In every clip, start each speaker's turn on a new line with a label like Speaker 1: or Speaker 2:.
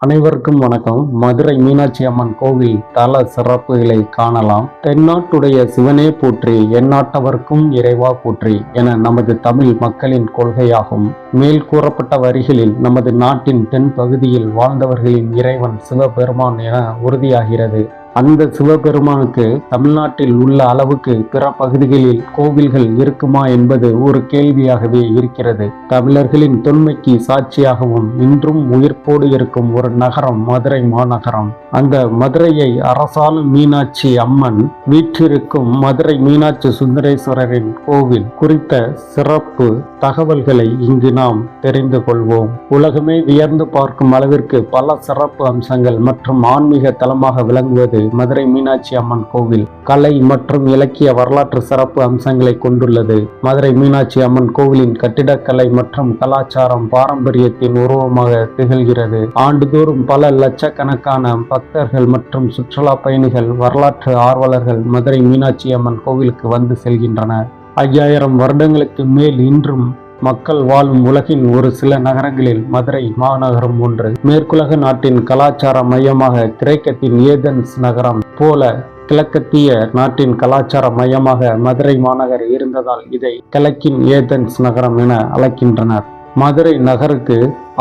Speaker 1: அனைவருக்கும் வணக்கம். மதுரை மீனாட்சி அம்மன் கோவில் தல சிறப்புகளை காணலாம். தென்னாட்டுடைய சிவனே போற்றி எந்நாட்டவர்க்கும் இறைவா போற்றி என நமது தமிழ் மக்களின் கொள்கையாகும். மேல் கூறப்பட்ட வரிகளில் நமது நாட்டின் தென் பகுதியில் வாழ்ந்தவர்களின் இறைவன் சிவபெருமான் என உறுதியாகிறது. அந்த சிவபெருமானுக்கு தமிழ்நாட்டில் உள்ள அளவுக்கு பிற பகுதிகளில் கோவில்கள் இருக்குமா என்பது ஒரு கேள்வியாகவே இருக்கிறது. தமிழர்களின் தொன்மைக்கு சாட்சியாகவும் இன்றும் உயிர்ப்போடு இருக்கும் ஒரு நகரம் மதுரை மாநகரம். அந்த மதுரையை அரசாலும் மீனாட்சி அம்மன் வீற்றிருக்கும் மதுரை மீனாட்சி சுந்தரேஸ்வரரின் கோவில் குறித்த சிறப்பு தகவல்களை இங்கு நாம் தெரிந்து கொள்வோம். உலகமே வியர்ந்து பார்க்கும் அளவிற்கு பல சிறப்பு அம்சங்கள் மற்றும் ஆன்மீக தலமாக விளங்குவது மதுரை மீனாட்சி அம்மன் கோவில். கலை மற்றும் இலக்கிய வரலாற்று சிறப்பு அம்சங்களை கொண்டுள்ளது. மதுரை மீனாட்சி அம்மன் கோவிலின் கட்டிடக்கலை மற்றும் கலாச்சாரம் பாரம்பரியத்தின் உருவமாக திகழ்கிறது. ஆண்டுதோறும் பல லட்சக்கணக்கான பக்தர்கள் மற்றும் சுற்றுலா பயணிகள் வரலாற்று ஆர்வலர்கள் மதுரை மீனாட்சி அம்மன் கோவிலுக்கு வந்து செல்கின்றனர் ஐயாயிரம் வருடங்களுக்கு மேல் இன்றும் மக்கள் வாழும் உலகின் ஒரு சில நகரங்களில் மதுரை மாநகரம் ஒன்று. மேற்குலக நாட்டின் கலாச்சார மையமாக கிரேக்கத்தின் ஏதென்ஸ் நகரம் போல கிழக்கத்திய நாட்டின் கலாச்சார மையமாக மதுரை மாநகர் இருந்ததால் இதை கிழக்கின் ஏதென்ஸ் நகரம் என அழைக்கின்றனர். மதுரை நகருக்கு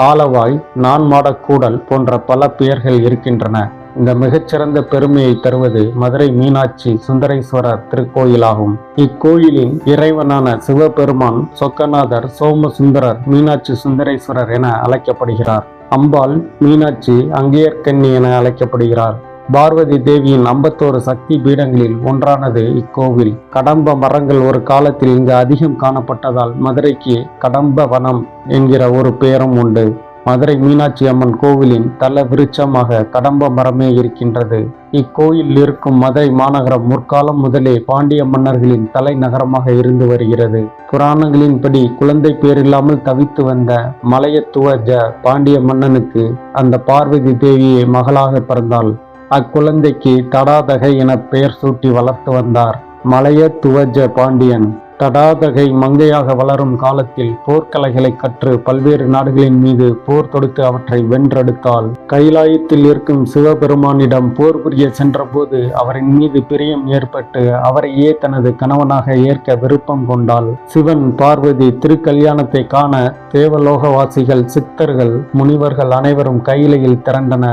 Speaker 1: ஆலவாய் நான்மாடக்கூடல் போன்ற பல பெயர்கள் இருக்கின்றன. இந்த மிகச்சிறந்த பெருமையை தருவது மதுரை மீனாட்சி சுந்தரேஸ்வரர் திருக்கோயிலாகும். இக்கோயிலின் இறைவனான சிவபெருமான் சொக்கநாதர் சோமசுந்தரர் மீனாட்சி சுந்தரேஸ்வரர் என அழைக்கப்படுகிறார். அம்பாள் மீனாட்சி அங்கேயர்கன்னி என அழைக்கப்படுகிறார். பார்வதி தேவியின் ஐம்பத்தோரு சக்தி பீடங்களில் ஒன்றானது இக்கோவில். கடம்ப மரங்கள் ஒரு காலத்தில் இங்கு அதிகம் காணப்பட்டதால் மதுரைக்கு கடம்ப வனம் என்கிற ஒரு பெயரும் உண்டு. மதுரை மீனாட்சி அம்மன் கோவிலின் தல விருட்சமாக கடம்ப மரமே இருக்கின்றது. இக்கோயில் இருக்கும் மதுரை மாநகரம் முற்காலம் முதலே பாண்டிய மன்னர்களின் தலைநகரமாக இருந்து வருகிறது. புராணங்களின்படி குழந்தை பேரில்லாமல் தவித்து வந்த மலையத்துவ ஜ பாண்டிய மன்னனுக்கு அந்த பார்வதி தேவியை மகளாக பிறந்தாள். அக்குழந்தைக்கு தடாதகை என பெயர் சூட்டி வளர்த்து வந்தார். மலைய துவஜ பாண்டியன். தடாதகை மங்கையாக வளரும் காலத்தில் போர்க்கலைகளை கற்று பல்வேறு நாடுகளின் மீது போர் தொடுத்து அவற்றை வென்றெடுத்தால் கைலாயத்தில் இருக்கும் சிவபெருமானிடம் போர் புரிய சென்றபோது அவரின் மீது பிரியம் ஏற்பட்டு அவரையே தனது கணவனாக ஏற்க விருப்பம் கொண்டாள். சிவன் பார்வதி திருக்கல்யாணத்தை காண தேவலோகவாசிகள் சித்தர்கள் முனிவர்கள் அனைவரும் கையிலையில் திரண்டன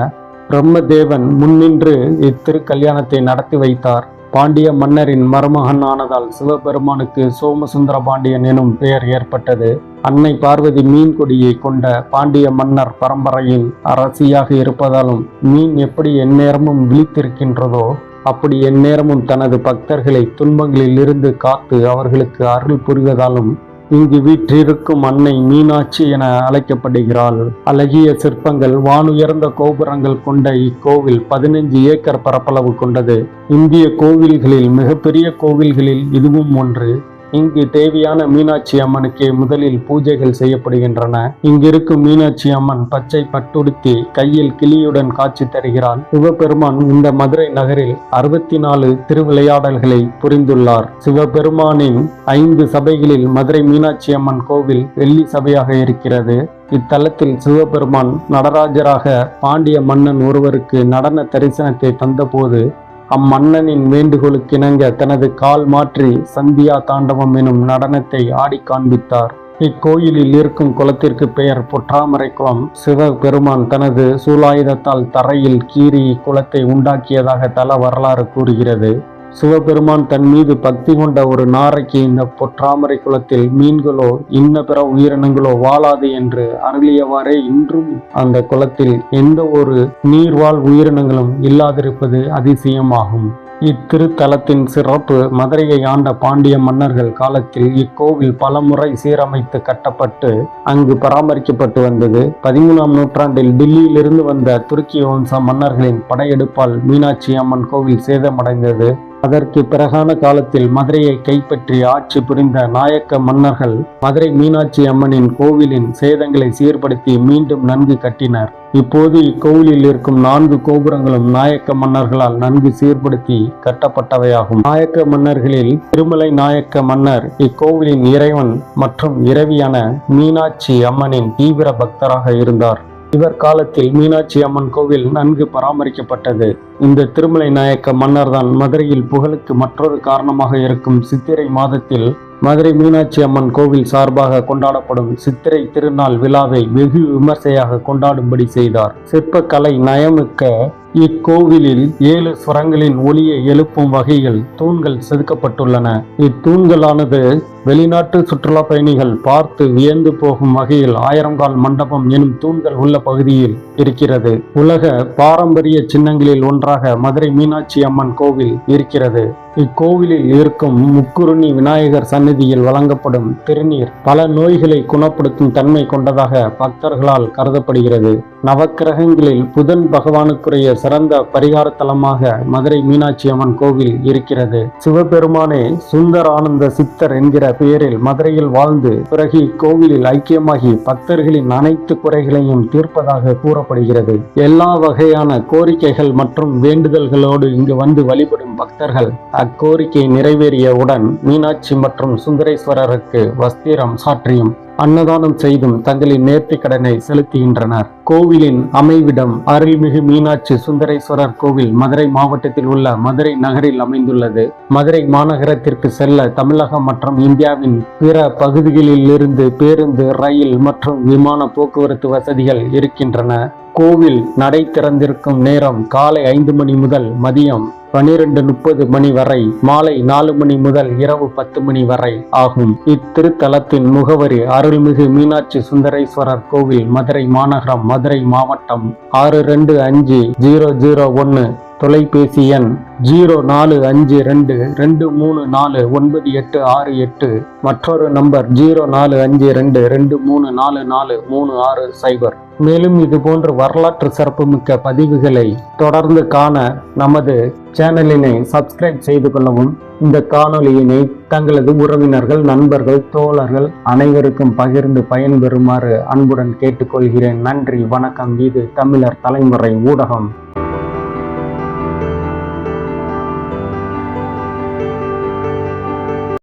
Speaker 1: பிரம்மதேவன் முன்னின்று இத்திருக்கல்யாணத்தை நடத்தி வைத்தார். பாண்டிய மன்னரின் மருமகன் ஆனதால் சிவபெருமானுக்கு சோமசுந்தர பாண்டியன் எனும் பெயர் ஏற்பட்டது. அன்னை பார்வதி மீன் கொடியை கொண்ட பாண்டிய மன்னர் பரம்பரையில் அரசியாக இருப்பதாலும் மீன் எப்படி எந்நேரமும் விழித்திருக்கின்றதோ அப்படி எந்நேரமும் தனது பக்தர்களை துன்பங்களில் இருந்து காத்து அவர்களுக்கு அருள் புரிவதாலும் இங்கு வீற்றிருக்கும் அன்னை மீனாட்சி என அழைக்கப்படுகிறாள். அழகிய சிற்பங்கள் வானுயர்ந்த கோபுரங்கள் கொண்ட இக்கோவில் பதினைஞ்சு ஏக்கர் பரப்பளவு கொண்டது. இந்திய கோவில்களில் மிகப்பெரிய கோவில்களில் இதுவும் ஒன்று. இங்கு தேவியான மீனாட்சி அம்மனுக்கே முதலில் பூஜைகள் செய்யப்படுகின்றன. இங்கிருக்கும் மீனாட்சி அம்மன் பச்சை பட்டுடுத்தி கையில் கிளியுடன் காட்சி தருகிறாள் சிவபெருமான் இந்த மதுரை நகரில் அறுபத்தி நாலு திருவிளையாடல்களை புரிந்துள்ளார். சிவபெருமானின் ஐந்து சபைகளில் மதுரை மீனாட்சி அம்மன் கோவில் வெள்ளி சபையாக இருக்கிறது. இத்தலத்தில் சிவபெருமான் நடராஜராக பாண்டிய மன்னன் ஒருவருக்கு நடன தரிசனத்தை தந்தபோது அம்மன்னனின் வேண்டுகோளுக்கிணங்க தனது கால் மாற்றி சந்தியா தாண்டவம் எனும் நடனத்தை ஆடி காண்பித்தார். இக்கோயிலில் இருக்கும் குளத்திற்கு பெயர் பொற்றாமரை குளம் சிவபெருமான் தனது சூலாயுதத்தால் தரையில் கீறி குளத்தை உண்டாக்கியதாக தல வரலாறு கூறுகிறது. சிவபெருமான் தன் மீது பக்தி கொண்ட ஒரு நாரைக்கு இந்த பொற்றாமரை குளத்தில் மீன்களோ இன்ன பிற உயிரினங்களோ வாழாது என்று அருளியவாறே இன்றும் அந்த குளத்தில் எந்த ஒரு நீர்வாழ் உயிரினங்களும் இல்லாதிருப்பது அதிசயமாகும். இத்திருத்தலத்தின் சிறப்பு மதுரையை ஆண்ட பாண்டிய மன்னர்கள் காலத்தில் இக்கோவில் பலமுறை சீரமைத்து கட்டப்பட்டு அங்கு பராமரிக்கப்பட்டு வந்தது. பதிமூணாம் நூற்றாண்டில் டில்லியிலிருந்து வந்த துருக்கிய வம்ச மன்னர்களின் படையெடுப்பால் மீனாட்சி அம்மன் கோவில் சேதமடைந்தது. அதற்கு பிறகான காலத்தில் மதுரையை கைப்பற்றி ஆட்சி புரிந்த நாயக்க மன்னர்கள் மதுரை மீனாட்சி அம்மனின் கோவிலின் சேதங்களை சீர்படுத்தி மீண்டும் நன்கு கட்டினர். இப்போது இக்கோவிலில் இருக்கும் நான்கு கோபுரங்களும் நாயக்க மன்னர்களால் நன்கு சீர்படுத்தி கட்டப்பட்டவையாகும். நாயக்க மன்னர்களில் திருமலை நாயக்க மன்னர் இக்கோவிலின் இறைவன் மற்றும் இறைவியான மீனாட்சி அம்மனின் தீவிர பக்தராக இருந்தார். இவர் காலத்தில் மீனாட்சி அம்மன் கோவில் நன்கு பராமரிக்கப்பட்டது. இந்த திருமலை நாயக்க மன்னர்தான் மதுரையில் புகழுக்கு மற்றொரு காரணமாக இருக்கும் சித்திரை மாதத்தில் மதுரை மீனாட்சி அம்மன் கோவில் சார்பாக கொண்டாடப்படும் சித்திரை திருநாள் விழாவை வெகு விமர்சையாக கொண்டாடும்படி செய்தார். சிற்பக்கலை நயமிக்க இக்கோவிலில் ஏழு சுரங்களின் ஒளியை எழுப்பும் வகையில் தூண்கள் செதுக்கப்பட்டுள்ளன. இத்தூண்களானது வெளிநாட்டு சுற்றுலா பயணிகள் பார்த்து வியந்து போகும் வகையில் ஆயிரங்கால் மண்டபம் எனும் தூண்கள் உள்ள பகுதியில் இருக்கிறது. உலக பாரம்பரிய சின்னங்களில் ஒன்றாக மதுரை மீனாட்சி அம்மன் கோவில் இருக்கிறது. இக்கோவிலில் இருக்கும் முக்குருணி விநாயகர் சந்நிதியில் வழங்கப்படும் திருநீர் பல நோய்களை குணப்படுத்தும் தன்மை கொண்டதாக பக்தர்களால் கருதப்படுகிறது. நவக்கிரகங்களில் புதன் பகவானுக்குரிய சிறந்த பரிகார தலமாக மதுரை மீனாட்சி அம்மன் கோவில் இருக்கிறது. சிவபெருமானே சுந்தர் ஆனந்த சித்தர் என்கிற பெயரில் மதுரையில் வாழ்ந்து பிறகு இக்கோவிலில் ஐக்கியமாகி பக்தர்களின் அனைத்து குறைகளையும் தீர்ப்பதாக கூறப்படுகிறது. எல்லா வகையான கோரிக்கைகள் மற்றும் வேண்டுதல்களோடு இங்கு வந்து வழிபடும் பக்தர்கள் அக்கோரிக்கை நிறைவேறியவுடன் மீனாட்சி மற்றும் சுந்தரேஸ்வரருக்கு வஸ்திரம் சாற்றியும் அன்னதானம் செய்தும் தங்களின் நேர்த்தி கடனை செலுத்துகின்றனர். கோவிலின் அமைவிடம் அருள்மிகு மீனாட்சி சுந்தரேஸ்வரர் கோவில் மதுரை மாவட்டத்தில் உள்ள மதுரை நகரில் அமைந்துள்ளது. மதுரை மாநகரத்திற்கு செல்ல தமிழகம் மற்றும் இந்தியாவின் பிற பகுதிகளில் இருந்து பேருந்து ரயில் மற்றும் விமான போக்குவரத்து வசதிகள் இருக்கின்றன. கோவில் நடை திறந்திருக்கும் நேரம் காலை ஐந்து மணி முதல் மதியம் பனிரெண்டு முப்பது மணி வரை மாலை நாலு மணி முதல் இரவு பத்து மணி வரை ஆகும். இத்திருத்தலத்தின் முகவரி அருள்மிகு மீனாட்சி சுந்தரேஸ்வரர் கோவில் மதுரை மாநகரம் மதுரை மாவட்டம் ஆறு ரெண்டு அஞ்சு ஜீரோ ஜீரோ ஒன்று தொலைபேசி எண் ஜீரோ நாலு அஞ்சு ரெண்டு ரெண்டு மூணு நாலு ஒன்பது எட்டு ஆறு எட்டு. மற்றொரு நம்பர் ஜீரோ நாலு அஞ்சு ரெண்டு ரெண்டு மூணு நாலு நாலு மூணு ஆறு சைபர். மேலும் இது போன்ற வரலாற்று சிறப்புமிக்க பதிவுகளை தொடர்ந்து காண நமது சேனலினை சப்ஸ்கிரைப் செய்து கொள்ளவும் இந்த காணொலியினை தங்களது உறவினர்கள் நண்பர்கள் தோழர்கள் அனைவருக்கும் பகிர்ந்து பயன்பெறுமாறு அன்புடன் கேட்டுக்கொள்கிறேன். நன்றி வணக்கம். இது தமிழர் தலைமுறை ஊடகம்.